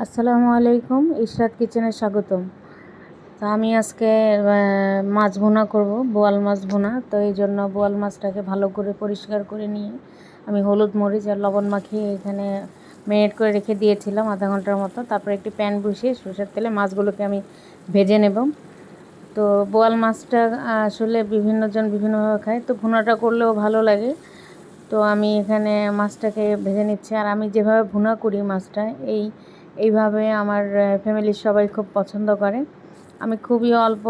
আসসালামু আলাইকুম, ইশরাত কিচেনে স্বাগতম। তো আমি আজকে মাছ ভুনা করব, বোয়াল মাছ ভুনা। তো এই জন্য বোয়াল মাছটাকে ভালো করে পরিষ্কার করে নিয়ে আমি হলুদ মরিচ আর লবণ মাখিয়ে এখানে মেরিনেট করে রেখে দিয়েছিলাম আধা ঘণ্টার মতো। তারপরে একটি প্যান বসিয়ে সরষের তেলে মাছগুলোকে আমি ভেজে নেব। তো বোয়াল মাছটা আসলে বিভিন্নজন বিভিন্নভাবে খায়, তো ভুনাটা করলেও ভালো লাগে। তো আমি এখানে মাছটাকে ভেজে নিচ্ছি। আর আমি যেভাবে ভুনা করি মাছটা, এই এইভাবে আমার ফ্যামিলির সবাই খুব পছন্দ করে। আমি খুবই অল্প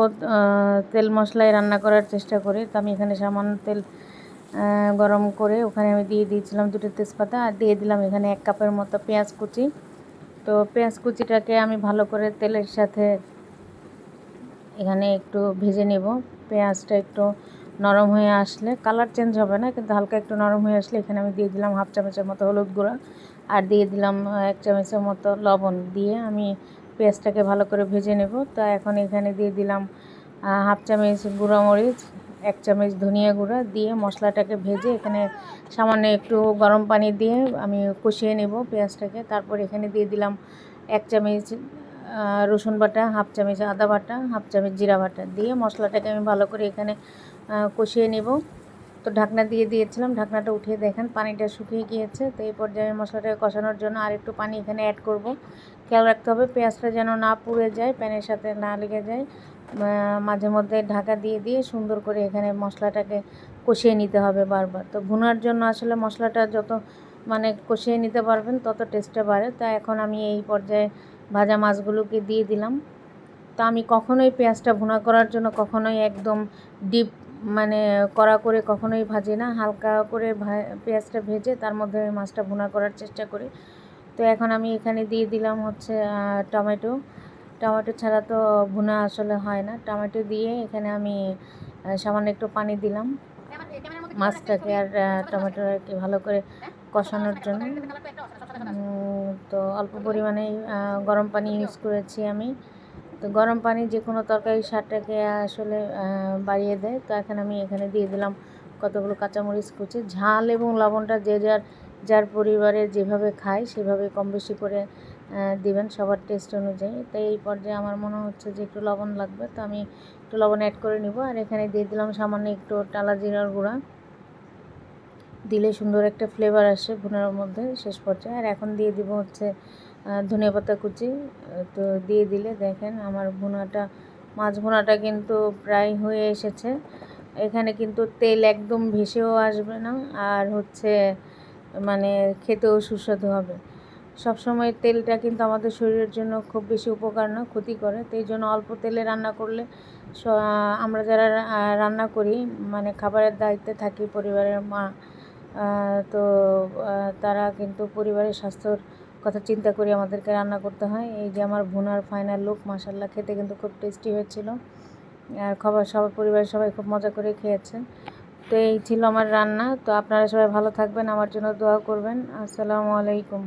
তেল মশলায় রান্না করার চেষ্টা করি। তো আমি এখানে সামান্য তেল গরম করে ওখানে আমি দিয়ে দিয়েছিলাম দুটো তেজপাতা আর দিয়ে দিলাম এখানে এক কাপের মতো পেঁয়াজ কুচি। তো পেঁয়াজ কুচিটাকে আমি ভালো করে তেলের সাথে এখানে একটু ভেজে নেব। পেঁয়াজটা একটু নরম হয়ে আসলে, কালার চেঞ্জ হবে না, কিন্তু হালকা একটু নরম হয়ে আসলে এখানে আমি দিয়ে দিলাম হাফ চামচের মতো হলুদ গুঁড়া। আর দিয়ে দিলাম এক চামচের মতো লবণ দিয়ে আমি পেঁয়াজটাকে ভালো করে ভেজে নেব। তা এখন এখানে দিয়ে দিলাম হাফ চামচ গুঁড়া মরিচ, এক চামচ ধনিয়া গুঁড়া দিয়ে মশলাটাকে ভেজে এখানে সামান্য একটু গরম পানি দিয়ে আমি কষিয়ে নেব পেঁয়াজটাকে। তারপর এখানে দিয়ে দিলাম এক চামচ রসুন বাটা, হাফ চামচ আদা বাটা, হাফ চামচ জিরা বাটা দিয়ে মশলাটাকে আমি ভালো করে এখানে কষিয়ে নেব। তো ঢাকনা দিয়ে দিয়েছিলাম, ঢাকনাটা উঠিয়ে দেখেন, পানিটা শুকিয়ে গিয়েছে। তো এই পর্যায়ে মশলাটাকে কষানোর জন্য আর একটু পানি এখানে অ্যাড করব। খেয়াল রাখতে হবে, পেঁয়াজটা যেন না পুড়ে যায়, প্যানের সাথে না লেগে যায়। মাঝে মধ্যে ঢাকা দিয়ে দিয়ে সুন্দর করে এখানে মশলাটাকে কষিয়ে নিতে হবে বারবার। তো ভুনার জন্য আসলে মশলাটা যত মানে কষিয়ে নিতে পারবেন, তত টেস্টটা বাড়ে। তা এখন আমি এই পর্যায়ে ভাজা মাছগুলোকে দিয়ে দিলাম। তা আমি কখনোই পেঁয়াজটা ভুনা করার জন্য কখনোই একদম ডিপ মানে কড়া করে কখনোই ভাজি না, হালকা করে পেঁয়াজটা ভেজে তার মধ্যে আমি মাছটা ভুনা করার চেষ্টা করি। তো এখন আমি এখানে দিয়ে দিলাম হচ্ছে টমেটো। টমেটো ছাড়া তো ভুনা আসলে হয় না। টমেটো দিয়ে এখানে আমি সামান্য একটু পানি দিলাম মাছটাকে আর টমেটোটাকে ভালো করে কষানোর জন্য। তো অল্প পরিমাণে গরম পানি ইউজ করেছি আমি। তো গরম পানি যে কোনো তরকারি স্বাদটাকে আসলে বাড়িয়ে দেয়। তো এখন আমি এখানে দিয়ে দিলাম কতগুলো কাঁচামরিচ কুচি, ঝাল এবং লবণটা যে যার যার পরিবারে যেভাবে খায় সেভাবে কম বেশি করে দিবেন সবার টেস্ট অনুযায়ী। তাই এই পর্যায়ে আমার মনে হচ্ছে যে একটু লবণ লাগবে, তো আমি একটু লবণ অ্যাড করে নিব। আর এখানে দিয়ে দিলাম সামান্য একটু টালা জিরার গুঁড়া। দিলে সুন্দর একটা ফ্লেভার আসে ভুনার মধ্যে শেষ পর্যায়ে। আর এখন দিয়ে দিব হচ্ছে ধনিয়া পাতা কুচি। তো দিয়ে দিলে দেখেন আমার ভুনাটা, মাছ ভুনাটা কিন্তু প্রায় হয়ে এসেছে। এখানে কিন্তু তেল একদম ভেসেও আসবে না আর হচ্ছে মানে খেতেও সুস্বাদু হবে। সবসময় তেলটা কিন্তু আমাদের শরীরের জন্য খুব বেশি উপকার না, ক্ষতি করে। তো এই জন্য অল্প তেলে রান্না করলে আমরা যারা রান্না করি মানে খাবারের দায়িত্বে থাকি পরিবারের মা তো তারা কিন্তু পরিবারের স্বাস্থ্যর কথা চিন্তা করে আমাদেরকে রান্না করতে হয়। এই যে আমার ভুনার ফাইনাল লুক মাসাল্লাহ খেতে কিন্তু খুব টেস্টি হয়েছিল। আর খাবার সবার পরিবারের সবাই খুব মজা করে খেয়েছেন। তো এই ছিল আমার রান্না। তো আপনারা সবাই ভালো থাকবেন। আমার জন্য দোয়া করবেন। আসসালামু আলাইকুম।